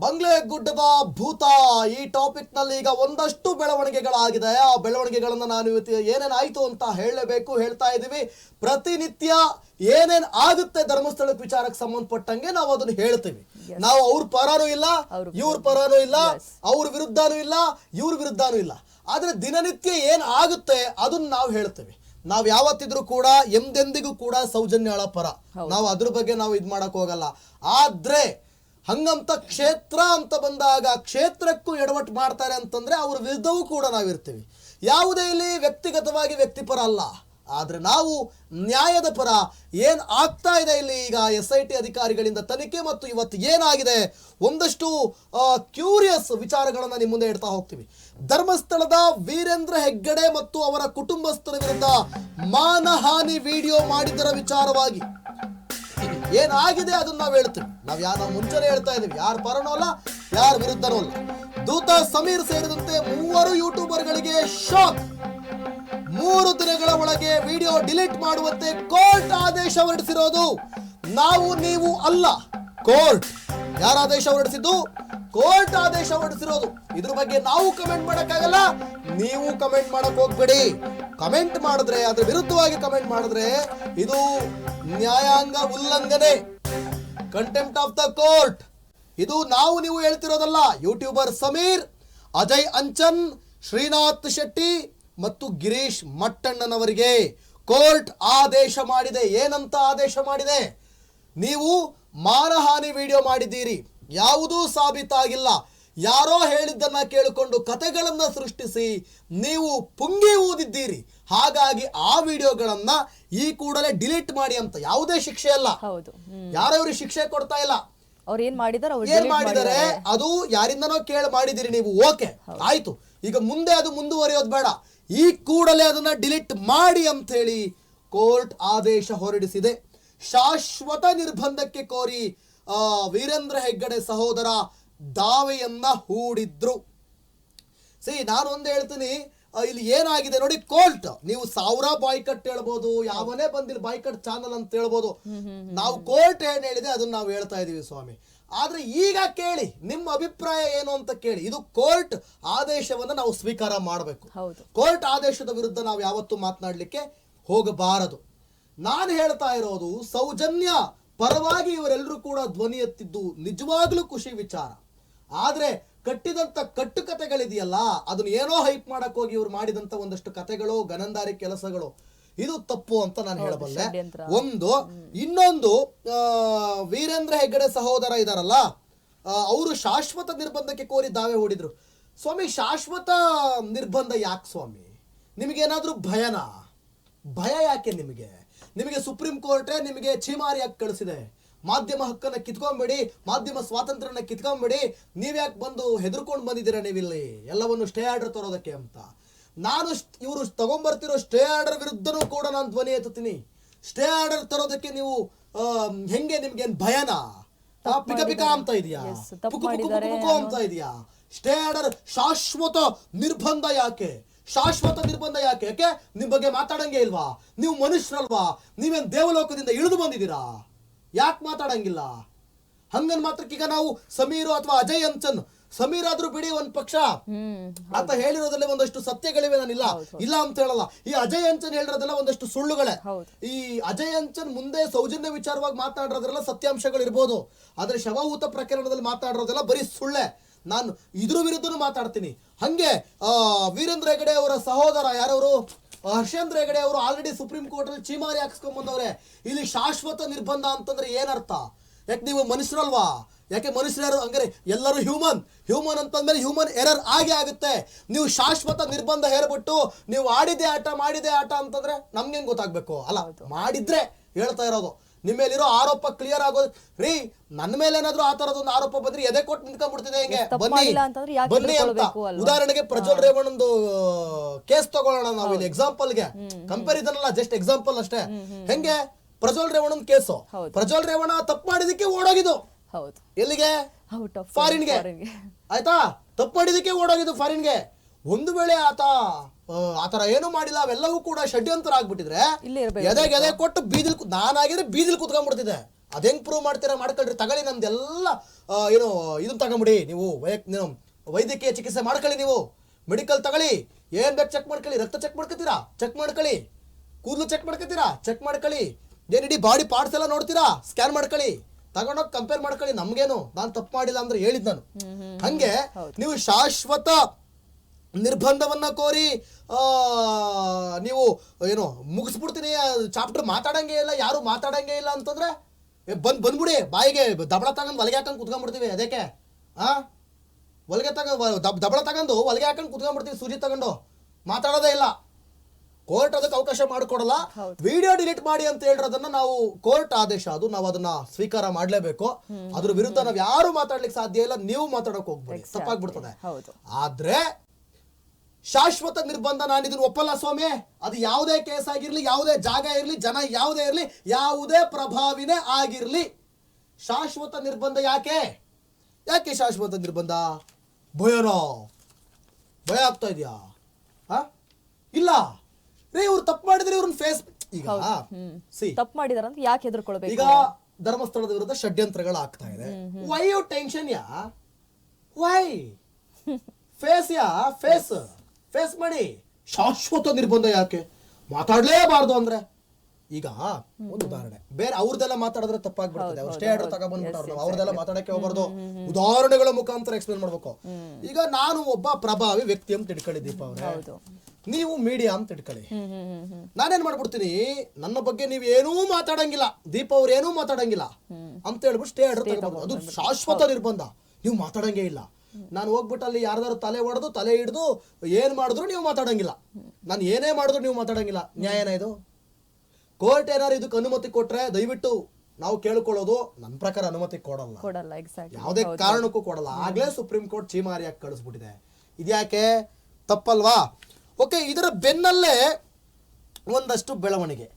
ಬಂಗ್ಲೆ ಗುಡ್ಡದ ಭೂತ ಈ ಟಾಪಿಕ್ನಲ್ಲಿ ಈಗ ಒಂದಷ್ಟು ಬೆಳವಣಿಗೆಗಳಾಗಿದೆ. ಆ ಬೆಳವಣಿಗೆಗಳನ್ನು ನಾನು ಇವತ್ತು ಏನೇನಾಯ್ತು ಅಂತ ಹೇಳಬೇಕು ಹೇಳ್ತಾ ಇದೀವಿ ಪ್ರತಿನಿತ್ಯ ಏನೇನ್ ಆಗುತ್ತೆ ಧರ್ಮಸ್ಥಳಕ್ಕೆ ವಿಚಾರಕ್ಕೆ ಸಂಬಂಧಪಟ್ಟಂಗೆ ನಾವು ಅದನ್ನ ಹೇಳ್ತೀವಿ. ನಾವು ಅವ್ರ ಪರಾನೂ ಇಲ್ಲ ಇವ್ರ ಪರಾನೂ ಇಲ್ಲ. ಅವ್ರ ವಿರುದ್ಧನೂ ಇಲ್ಲ ಇವ್ರ ವಿರುದ್ಧನೂ ಇಲ್ಲ. ಆದ್ರೆ ದಿನನಿತ್ಯ ಏನ್ ಆಗುತ್ತೆ ಅದನ್ನ ನಾವು ಹೇಳ್ತೇವೆ. ನಾವ್ ಯಾವತ್ತಿದ್ರು ಕೂಡ ಎಂದೆಂದಿಗೂ ಕೂಡ ಸೌಜನ್ಯಗಳ ಪರ. ನಾವು ಅದ್ರ ಬಗ್ಗೆ ನಾವು ಇದ್ ಮಾಡಕ್ ಹೋಗಲ್ಲ. ಆದ್ರೆ ಹಂಗಂತ ಕ್ಷೇತ್ರ ಅಂತ ಬಂದಾಗ ಕ್ಷೇತ್ರಕ್ಕೂ ಎಡವಟ್ಟು ಮಾಡ್ತಾರೆ ಅಂತಂದ್ರೆ ಅವ್ರ ವಿರುದ್ಧವೂ ಕೂಡ ನಾವಿರ್ತೀವಿ. ಯಾವುದೇ ಇಲ್ಲಿ ವ್ಯಕ್ತಿಗತವಾಗಿ ವ್ಯಕ್ತಿಪರ ಅಲ್ಲ. ಆದರೆ ನಾವು ನ್ಯಾಯದ ಪರ ಏನು ಆಗ್ತಾ ಇದೆ ಇಲ್ಲಿ ಈಗ ಎಸ್ ಐ ಟಿ ಅಧಿಕಾರಿಗಳಿಂದ ತನಿಖೆ ಮತ್ತು ಇವತ್ತು ಏನಾಗಿದೆ ಒಂದಷ್ಟು ಕ್ಯೂರಿಯಸ್ ವಿಚಾರಗಳನ್ನು ನಿಮ್ಮ ಮುಂದೆ ಇಡ್ತಾ ಹೋಗ್ತೀವಿ. ಧರ್ಮಸ್ಥಳದ ವೀರೇಂದ್ರ ಹೆಗ್ಗಡೆ ಮತ್ತು ಅವರ ಕುಟುಂಬಸ್ಥರ ವಿರುದ್ಧ ಮಾನಹಾನಿ ವಿಡಿಯೋ ಮಾಡಿದ್ದರ ವಿಚಾರವಾಗಿ ಏನಾಗಿದೆ ಅದನ್ನ ನಾವು ಹೇಳ್ತೀವಿ. ನಾವು ಯಾರ ಮುಂಚೆನೆ ಹೇಳ್ತಾ ಇದೀವಿ ಯಾರು ಪರನೂ ಅಲ್ಲ, ಯಾರ ವಿರುದ್ಧನೂ ಅಲ್ಲ. ದೂತ ಸಮೀರ್ ಸೇರಿದಂತೆ ಮೂವರು ಯೂಟ್ಯೂಬರ್ಗಳಿಗೆ ಶಾಕ್. ಮೂರು ದಿನಗಳ ಒಳಗೆ ವಿಡಿಯೋ ಡಿಲೀಟ್ ಮಾಡುವಂತೆ ಕೋರ್ಟ್ ಆದೇಶ ಹೊರಡಿಸಿರೋದು ನಾವು, ನೀವು ಅಲ್ಲ. ಕೋರ್ಟ್ ಯಾರ ಆದೇಶ ಹೊರಡಿಸಿದ್ದು? ಕೋರ್ಟ್ ಆದೇಶ ಹೊರಡಿಸಿರೋದು. ಇದ್ರ ಬಗ್ಗೆ ನಾವು ಕಮೆಂಟ್ ಮಾಡಕ್ಕಾಗಲ್ಲ. ನೀವು ಕಮೆಂಟ್ ಮಾಡಕ್ ಹೋಗ್ಬೇಡಿ. ಕಮೆಂಟ್ ಮಾಡಿದ್ರೆ, ಅದ್ರ ವಿರುದ್ಧವಾಗಿ ಕಮೆಂಟ್ ಮಾಡಿದ್ರೆ ಇದು ನ್ಯಾಯಾಂಗ ಉಲ್ಲಂಘನೆ. ಕಂಟೆಂಪ್ಟ್ ಆಫ್ ದ ಕೋರ್ಟ್ ಇದು ನಾವು ನೀವು ಹೇಳ್ತಿರೋದಲ್ಲ. ಯೂಟ್ಯೂಬರ್ ಸಮೀರ್, ಅಜಯ್ ಅಂಚನ್, ಶ್ರೀನಾಥ್ ಶೆಟ್ಟಿ ಮತ್ತು ಗಿರೀಶ್ ಮಟ್ಟಣ್ಣನವರಿಗೆ ಕೋರ್ಟ್ ಆದೇಶ ಮಾಡಿದೆ. ಏನಂತ ಆದೇಶ ಮಾಡಿದೆ? ನೀವು ಮಾನಹಾನಿ ವಿಡಿಯೋ ಮಾಡಿದ್ದೀರಿ. ಯಾವುದೂ ಸಾಬೀತಾಗಿಲ್ಲ. ಯಾರೋ ಹೇಳಿದ್ದನ್ನ ಕೇಳಿಕೊಂಡು ಕಥೆಗಳನ್ನು ಸೃಷ್ಟಿಸಿ ನೀವು ಪುಂಗಿ ಊದಿದ್ದೀರಿ ಹಾಗಾಗಿ ಆ ವಿಡಿಯೋಗಳನ್ನ ಈ ಕೂಡಲೇ ಡಿಲೀಟ್ ಮಾಡಿ ಅಂತ ಯಾವುದೇ ಶಿಕ್ಷೆ ಅಲ್ಲ. ಹೌದು. ಯಾರೋ ಇವ್ರಿಗೆ ಶಿಕ್ಷೆ ಕೊಡ್ತಾ ಇಲ್ಲ. ಅವ್ರು ಏನ್ ಮಾಡಿದಾರೆ ಏನ್ ಮಾಡಿದ್ದಾರೆ. ಅದು ಯಾರಿಂದನೋ ಕೇಳಿ ಮಾಡಿದಿರಿ ನೀವು. ಓಕೆ ಆಯ್ತು. ಈಗ ಮುಂದೆ ಅದು ಮುಂದುವರಿಯೋದು ಬೇಡ. ಈ ಕೂಡಲೇ ಅದನ್ನ ಡಿಲೀಟ್ ಮಾಡಿ ಅಂತ ಹೇಳಿ ಕೋರ್ಟ್ ಆದೇಶ ಹೊರಡಿಸಿದೆ. ಶಾಶ್ವತ ನಿರ್ಬಂಧಕ್ಕೆ ಕೋರಿ ಆ, ವೀರೇಂದ್ರ ಹೆಗ್ಗಡೆ ಸಹೋದರ ದಾವೆಯನ್ನ ಹೂಡಿದ್ರು. ಸಿ ನಾನು ಒಂದು ಹೇಳ್ತೀನಿ ಇಲ್ಲಿ ಏನಾಗಿದೆ ನೋಡಿ ಕೋರ್ಟ್ ನೀವು ಸಾವಿರ ಬಾಯ್ಕಟ್ ಹೇಳ್ಬೋದು ಯಾವನೇ ಬಂದಿಲ್ಲ ಬಾಯ್ಕಟ್ ಚಾನಲ್ ಅಂತ ಹೇಳ್ಬೋದು. ನಾವು ಕೋರ್ಟ್ ಏನ್ ಹೇಳಿದೆ ಅದನ್ನ ನಾವು ಹೇಳ್ತಾ ಇದೀವಿ ಸ್ವಾಮಿ. ಆದ್ರೆ ಈಗ ಕೇಳಿ ನಿಮ್ಮ ಅಭಿಪ್ರಾಯ ಏನು ಅಂತ ಕೇಳಿ ಇದು ಕೋರ್ಟ್ ಆದೇಶವನ್ನ ನಾವು ಸ್ವೀಕಾರ ಮಾಡಬೇಕು. ಕೋರ್ಟ್ ಆದೇಶದ ವಿರುದ್ಧ ನಾವು ಯಾವತ್ತೂ ಮಾತನಾಡಲಿಕ್ಕೆ ಹೋಗಬಾರದು. ನಾನು ಹೇಳ್ತಾ ಇರೋದು ಸೌಜನ್ಯ ಪರವಾಗಿ ಇವರೆಲ್ಲರೂ ಕೂಡ ಧ್ವನಿ ಎತ್ತಿದ್ದು ನಿಜವಾಗ್ಲೂ ಖುಷಿ ವಿಚಾರ. ಆದ್ರೆ ಕಟ್ಟಿದಂತ ಕಟ್ಟುಕತೆಗಳಿದೆಯಲ್ಲ ಅದನ್ನ ಏನೋ ಹೈಪ್ ಮಾಡಕ್ ಹೋಗಿ ಇವ್ರು ಮಾಡಿದಂತ ಒಂದಷ್ಟು ಕಥೆಗಳು ಗನಂದಾರಿ ಕೆಲಸಗಳು ಇದು ತಪ್ಪು ಅಂತ ನಾನು ಹೇಳಬಲ್ಲೆ. ಒಂದು ಇನ್ನೊಂದು ಆ, ವೀರೇಂದ್ರ ಹೆಗ್ಗಡೆ ಸಹೋದರ ಇದಾರಲ್ಲ ಅವರು ಶಾಶ್ವತ ನಿರ್ಬಂಧಕ್ಕೆ ಕೋರಿ ದಾವೆ ಹೂಡಿದ್ರು. ಸ್ವಾಮಿ ಶಾಶ್ವತ ನಿರ್ಬಂಧ ಯಾಕೆ ಸ್ವಾಮಿ? ನಿಮಗೇನಾದ್ರೂ ಭಯನಾ? ಭಯ ಯಾಕೆ ನಿಮಗೆ? ನಿಮಗೆ ಸುಪ್ರೀಂ ಕೋರ್ಟ್ ನಿಮಗೆ ಛೀಮಾರಿಯಾಗಿ ಕಳಿಸಿದೆ? ಮಾಧ್ಯಮ ಹಕ್ಕನ್ನ ಕಿತ್ಕೊಂಬೇಡಿ ಮಾಧ್ಯಮ ಸ್ವಾತಂತ್ರ್ಯನ ಕಿತ್ಕೊಂಬೇಡಿ ನೀವ್ಯಾಕೆ ಬಂದು ಹೆದರ್ಕೊಂಡು ಬಂದಿದ್ದೀರಾ ನೀವಿಲ್ಲಿ? ಎಲ್ಲವನ್ನು ಸ್ಟೇ ಆರ್ಡರ್ ತರೋದಕ್ಕೆ ಅಂತ. ನಾನು ಇವರು ತಗೊಂಬರ್ತಿರೋ ಸ್ಟೇ ಆರ್ಡರ್ ವಿರುದ್ಧನೂ ಕೂಡ ನಾನು ಧ್ವನಿ ಎತ್ತುತ್ತೀನಿ. ಸ್ಟೇ ಆರ್ಡರ್ ತರೋದಕ್ಕೆ ನೀವು ಹೆಂಗೆ ಹೆಂಗೆ ಏನ್ ಭಯನಾ? ಪಿಕ ಪಿಕ ಅಂತ ಇದೆಯಾ? ಅಂತ ಇದೆಯಾ? ಸ್ಟೇ ಆರ್ಡರ್ ಶಾಶ್ವತ ನಿರ್ಬಂಧ ಯಾಕೆ? ಶಾಶ್ವತ ನಿರ್ಬಂಧ ಯಾಕೆ? ಯಾಕೆ? ನಿಮ್ ಬಗ್ಗೆ ಮಾತಾಡಂಗೆ ಇಲ್ವಾ? ನೀವು ಮನುಷ್ಯರಲ್ವಾ? ನೀವೇನ್ ದೇವಲೋಕದಿಂದ ಇಳಿದು ಬಂದಿದ್ದೀರಾ? ಯಾಕೆ ಮಾತಾಡಂಗಿಲ್ಲ? ಹಂಗನ್ ಮಾತ್ರಕ್ಕೀಗ ಈಗ ನಾವು ಸಮೀರು ಅಥವಾ ಅಜಯ್ ಅಂಚನ್ ಸಮೀರ್ ಆದ್ರೂ ಬಿಡಿ ಒಂದ್ ಪಕ್ಷ. ಅಂತ ಹೇಳಿರೋದ್ರಲ್ಲಿ ಒಂದಷ್ಟು ಸತ್ಯಗಳಿವೆ ನಾನಿಲ್ಲ. ಇಲ್ಲ ಅಂತ ಹೇಳಲ್ಲ. ಈ ಅಜಯ್ ಅಂಚನ್ ಹೇಳಿರೋದೆಲ್ಲ ಒಂದಷ್ಟು ಸುಳ್ಳುಗಳೇ. ಈ ಅಜಯ್ ಅಂಚನ್ ಮುಂದೆ ಸೌಜನ್ಯ ವಿಚಾರವಾಗಿ ಮಾತಾಡಿರೋದ್ರೆಲ್ಲ ಸತ್ಯಾಂಶಗಳು ಇರ್ಬೋದು ಆದ್ರೆ ಶವಹೂತ ಪ್ರಕರಣದಲ್ಲಿ ಮಾತಾಡಿರೋದೆಲ್ಲ ಬರೀ ಸುಳ್ಳೆ. ನಾನು ಇದ್ರ ವಿರುದ್ಧನೂ ಮಾತಾಡ್ತೀನಿ. ಹಂಗೆ ವೀರೇಂದ್ರ ಹೆಗಡೆ ಅವರ ಸಹೋದರ ಯಾರವರು? ಹರ್ಷೇಂದ್ರ ಹೆಗಡೆ ಅವರು ಆಲ್ರೆಡಿ ಸುಪ್ರೀಂ ಕೋರ್ಟ್ ಅಲ್ಲಿ ಚೀಮಾರಿ ಹಾಕ್ಸ್ಕೊಂಡ್ಬಂದವ್ರೆ ಇಲ್ಲಿ ಶಾಶ್ವತ ನಿರ್ಬಂಧ ಅಂತಂದ್ರೆ ಏನರ್ಥ? ಯಾಕೆ ನೀವು ಮನುಷ್ಯರಲ್ವಾ? ಯಾಕೆ ಮನುಷ್ಯರು ಹಂಗಾರೆ ಎಲ್ಲರೂ ಹ್ಯೂಮನ್ ಹ್ಯೂಮನ್ ಅಂತಂದ್ಮೇಲೆ ಹ್ಯೂಮನ್ ಎರರ್ ಆಗಿ ಆಗುತ್ತೆ. ನೀವು ಶಾಶ್ವತ ನಿರ್ಬಂಧ ಹೇಳ್ಬಿಟ್ಟು ನೀವು ಆಡಿದೆ ಆಟ ಮಾಡಿದೆ ಆಟ ಅಂತಂದ್ರೆ ನಮ್ಗೆ ಗೊತ್ತಾಗ್ಬೇಕು? ಅಲ್ಲ ಮಾಡಿದ್ರೆ ಹೇಳ್ತಾ ಇರೋದು. ನಿಮ್ಮ ಮೇಲಿರೋ ಆರೋಪ ಕ್ಲಿಯರ್ ಆಗೋದು ರೀ ನನ್ನ ಮೇಲೆ ಏನಾದ್ರು ಆ ತರದೊಂದು ಆರೋಪ ಬಂದ್ರೆ ಎದೆ ಕೊಟ್ಟು ನಿಂತ್ಕೊಂಡ್ಬಿಡ್ತಿದೆ ಹೆಂಗೆ? ಬನ್ನಿ ಬನ್ನಿ ಅಂತ? ಉದಾಹರಣೆಗೆ ಪ್ರಜ್ವಲ್ ರೇವಣ್ಣಂದು ಕೇಸ್ ತಗೊಳ್ಳೋಣ ನಾವು ಇಲ್ಲಿ ಎಕ್ಸಾಂಪಲ್ಗೆ ಕಂಪ್ಯಾರಿಸನ್ ಅಲ್ಲ ಜಸ್ಟ್ ಎಕ್ಸಾಂಪಲ್ ಅಷ್ಟೇ. ಹೆಂಗೆ? ಪ್ರಜ್ವಲ್ ರೇವಣ್ಣನ್ ಕೇಸು. ಪ್ರಜ್ವಲ್ ರೇವಣ ತಪ್ಪು ಮಾಡಿದಕ್ಕೆ ಓಡೋಗಿದ್ದು. ಎಲ್ಲಿಗೆ? ಫಾರಿನ್ಗೆ. ಆಯ್ತಾ? ತಪ್ಪು ಮಾಡಿದಕ್ಕೆ ಓಡೋಗಿದ್ದು ಫಾರಿನ್ಗೆ. ಒಂದು ವೇಳೆ ಆತ ಆ, ತರ ಏನು ಮಾಡಿಲ್ಲ ಅವೆಲ್ಲವೂ ಕೂಡ ಷಡ್ಯಂತರ ಆಗ್ಬಿಟ್ಟಿದ್ರೆ ಇರ್ಬೇಕು. ಎದೆ ಎದೆ ಕೊಟ್ಟು ಬೀದಿಲ್ ನಾನಾಗಿದ್ರೆ ಬೀದಿಲ್ ಕುತ್ಕೊಂಡ್ಬಿಡ್ತಿದ್ದೆ. ಅದ್ ಹೆಂಗ್ ಪ್ರೂವ್ ಮಾಡ್ತೀರಾ ಮಾಡ್ಕೊಳ್ರಿ ತಗೊಳ್ಳಿ ನಮ್ದೆಲ್ಲ ಏನು ಇದನ್ನ ತಗೊಂಬಿಡಿ ನೀವು. ವೈಯಕ್ತಿಕ ವೈದ್ಯಕೀಯ ಚಿಕಿತ್ಸೆ ಮಾಡ್ಕೊಳ್ಳಿ ನೀವು. ಮೆಡಿಕಲ್ ತಗೊಳ್ಳಿ. ಏನ್ ಬೇಕು ಚೆಕ್ ಮಾಡ್ಕೊಳ್ಳಿ. ರಕ್ತ ಚೆಕ್ ಮಾಡ್ಕೊತೀರಾ? ಚೆಕ್ ಮಾಡ್ಕೊಳ್ಳಿ. ಕೂದಲು ಚೆಕ್ ಮಾಡ್ಕೊತೀರಾ? ಚೆಕ್ ಮಾಡ್ಕೊಳ್ಳಿ. ಏನ್ ಇಡೀ ಬಾಡಿ ಪಾರ್ಟ್ಸ್ ಎಲ್ಲ ನೋಡ್ತೀರಾ? ಸ್ಕ್ಯಾನ್ ಮಾಡ್ಕೊಳ್ಳಿ. ತಗೊಂಡೋಗಿ ಕಂಪೇರ್ ಮಾಡ್ಕೊಳ್ಳಿ. ನಮ್ಗೇನು ನಾನು ತಪ್ಪು ಮಾಡಿಲ್ಲ ಅಂದ್ರೆ ಹೇಳಿದ್ ನಾನು. ಹಂಗೆ ನೀವು ಶಾಶ್ವತ ನಿರ್ಬಂಧವನ್ನ ಕೋರಿ ಆ, ನೀವು ಏನು ಮುಗಿಸ್ಬಿಡ್ತೀನಿ ಚಾಪ್ಟರ್ ಮಾತಾಡಂಗೆ ಇಲ್ಲ ಯಾರು ಮಾತಾಡಂಗೆ ಇಲ್ಲ ಅಂತಂದ್ರೆ ಏ, ಬಂದು ಬಂದ್ಬಿಡಿ ಬಾಯಿಗೆ ದಬಳ ತಗೊಂಡು ಒಲಗೆ ಹಾಕೊಂಡು ಕುತ್ಕೊಂಡ್ಬಿಡ್ತೀವಿ ಅದಕ್ಕೆ ಆ? ಒಲಗೆ ತಗ ದಬ್- ದಬಳ ತಗೊಂಡು ಒಲಗೆ ಹಾಕೊಂಡು ಕುತ್ಕೊಂಡ್ಬಿಡ್ತೀವಿ ಸೂಜಿ ತಗೊಂಡು ಮಾತಾಡೋದೇ ಇಲ್ಲ. ಕೋರ್ಟ್ ಅದಕ್ಕೆ ಅವಕಾಶ ಮಾಡಿಕೊಡಲ್ಲ. ವಿಡಿಯೋ ಡಿಲೀಟ್ ಮಾಡಿ ಅಂತ ಹೇಳಿರೋದನ್ನ ನಾವು ಕೋರ್ಟ್ ಆದೇಶ ಅದು ನಾವು ಅದನ್ನ ಸ್ವೀಕಾರ ಮಾಡಲೇಬೇಕು. ಅದ್ರ ವಿರುದ್ಧ ನಾವು ಯಾರು ಮಾತಾಡ್ಲಿಕ್ಕೆ ಸಾಧ್ಯ ಇಲ್ಲ ನೀವು ಮಾತಾಡೋಕೆ ಹೋಗ್ಬೇಡಿ. ತಪ್ಪಾಗ್ಬಿಡ್ತದೆ. ಆದ್ರೆ ಶಾಶ್ವತ ನಿರ್ಬಂಧ ನಾನು ಇದನ್ನ ಒಪ್ಪಲ್ಲ ಸ್ವಾಮಿ ಅದು ಯಾವುದೇ ಕೇಸ್ ಆಗಿರಲಿ ಯಾವುದೇ ಜಾಗ ಇರಲಿ ಜನ ಯಾವುದೇ ಇರಲಿ ಯಾವುದೇ ಪ್ರಭಾವಿನೇ ಆಗಿರಲಿ. ಶಾಶ್ವತ ನಿರ್ಬಂಧ ಯಾಕೆ? ಯಾಕೆ ಶಾಶ್ವತ ನಿರ್ಬಂಧ? ಭಯನೋ? ಭಯ ಆಗ್ತಾ ಇದೆಯಾ? ಆ? ಇಲ್ಲ. ರೀ ಇವ್ರು ತಪ್ಪು ಮಾಡಿದ್ರೆ ಇವ್ರನ್ನ ಫೇಸ್ ಈಗ ಸಿ ತಪ್ಪು ಮಾಡಿದಾರ ಅಂತ ಯಾಕೆ ಎದುರ್ಕೊಳ್ಬೇಕು ಈಗ ಧರ್ಮಸ್ಥಳದ ವಿರುದ್ಧ ಷಡ್ಯಂತ್ರಗಳು ಆಗ್ತಾ ಇದೆ why you tension yeah? Why face yeah? Face face ಮಾಡಿ. ಶಾಶ್ವತ ನಿರ್ಬಂಧ ಯಾಕೆ? ಮಾತಾಡ್ಲೇಬಾರ್ದು ಅಂದ್ರೆ. ಈಗ ಒಂದು ಉದಾಹರಣೆ. ಬೇರೆ ಅವ್ರದೆಲ್ಲ ಮಾತಾಡಿದ್ರೆ ತಪ್ಪಾಗ್ಬಿಡ್ತದೆ ಅವ್ರು ಸ್ಟೇ ಆರ್ಡರ್ ತಗೊಂಡ್ಬಿಟ್ಟು ಅವ್ರದೆಲ್ಲ ಮಾತಾಡಕ್ಕೆ ಹೋಗ್ಬಾರ್ದು. ಉದಾಹರಣೆಗಳ ಮುಖಾಂತರ ಎಕ್ಸ್ಪ್ಲೇನ್ ಮಾಡ್ಬೇಕು. ಈಗ ನಾನು ಒಬ್ಬ ಪ್ರಭಾವಿ ವ್ಯಕ್ತಿ ಅಂತ ತಿಳ್ಕೊಳ್ಳಿ ದೀಪ ಅವ್ರೆ. ನೀವು ಮೀಡಿಯಾ ಅಂತ ತಿಳ್ಕೊಳ್ಳಿ. ನಾನೇನ್ ಮಾಡ್ಬಿಡ್ತೀನಿ? ನನ್ನ ಬಗ್ಗೆ ನೀವು ಏನೂ ಮಾತಾಡಂಗಿಲ್ಲ. ದೀಪ ಅವ್ರು ಏನೂ ಮಾತಾಡಂಗಿಲ್ಲ. ಅಂತ ಹೇಳ್ಬಿಟ್ಟು ಸ್ಟೇ ಆರ್ಡರ್ ತಗೋಬಹುದು ಅದು ಶಾಶ್ವತ ನಿರ್ಬಂಧ. ನೀವು ಮಾತಾಡಂಗೇ ಇಲ್ಲ. ನಾನು ಹೋಗ್ಬಿಟ್ಟು ಅಲ್ಲಿ ಯಾರ್ದಾರು ತಲೆ ಹೊಡೆದು ತಲೆ ಹಿಡಿದು ಏನ್ ಮಾಡಿದ್ರು ನೀವು ಮಾತಾಡಂಗಿಲ್ಲ. ನಾನು ಏನೇ ಮಾಡಿದ್ರು ನೀವು ಮಾತಾಡಂಗಿಲ್ಲ. ನ್ಯಾಯನ ಇದು? ಕೋರ್ಟ್ ಏನಾದ್ರು ಇದಕ್ಕೆ ಅನುಮತಿ ಕೊಟ್ರೆ ದಯವಿಟ್ಟು ನಾವು ಕೇಳ್ಕೊಳ್ಳೋದು ನನ್ನ ಪ್ರಕಾರ ಅನುಮತಿ ಕೊಡಲ್ಲ. ಕೊಡಲ್ಲ ಎಕ್ಸಾಕ್ಟ್ ಯಾವುದೇ ಕಾರಣಕ್ಕೂ ಕೊಡಲ್ಲ. ಆಗ್ಲೇ ಸುಪ್ರೀಂ ಕೋರ್ಟ್ ಚೀಮಾರಿಯಾಗಿ ಕಳಿಸ್ಬಿಟ್ಟಿದೆ. ಇದ್ಯಾಕೆ? ತಪ್ಪಲ್ವಾ? ಓಕೆ ಇದರ ಬೆನ್ನಲ್ಲೇ ಒಂದಷ್ಟು ಬೆಳವಣಿಗೆ.